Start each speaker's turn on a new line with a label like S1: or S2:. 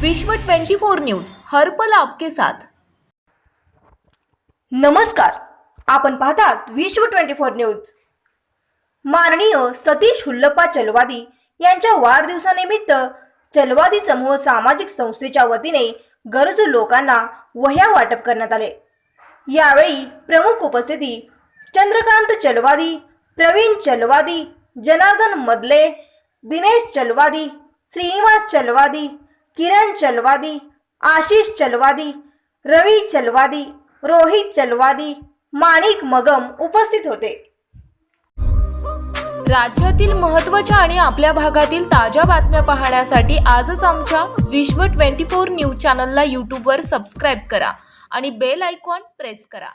S1: विश्व 24 न्यूज हर पल आपके साथ.
S2: नमस्कार. आपण पाहतात विश्व ट्वेंटी फोर न्यूज. माननीय सतीश हुल्लप्पा चलवादी यांच्या वाढदिवसानिमित्त चलवादी समूह सामाजिक संस्थेच्या वतीने गरजू लोकांना वह्या वाटप करण्यात आले. यावेळी प्रमुख उपस्थिती चंद्रकांत चलवादी प्रवीण चलवादी जनार्दन मदले दिनेश चलवादी श्रीनिवास चलवादी किरण चलवादी आशिष चलवादी रवी चलवादी रोहित चलवादी माणिक मगम उपस्थित होते.
S1: राज्यातील महत्त्वाच्या आणि आपल्या भागातील ताज्या बातम्या पाहण्यासाठी आजच आमच्या विश्व 24 न्यूज चॅनलला यूट्यूबवर सबस्क्राईब करा आणि बेल आयकॉन प्रेस करा.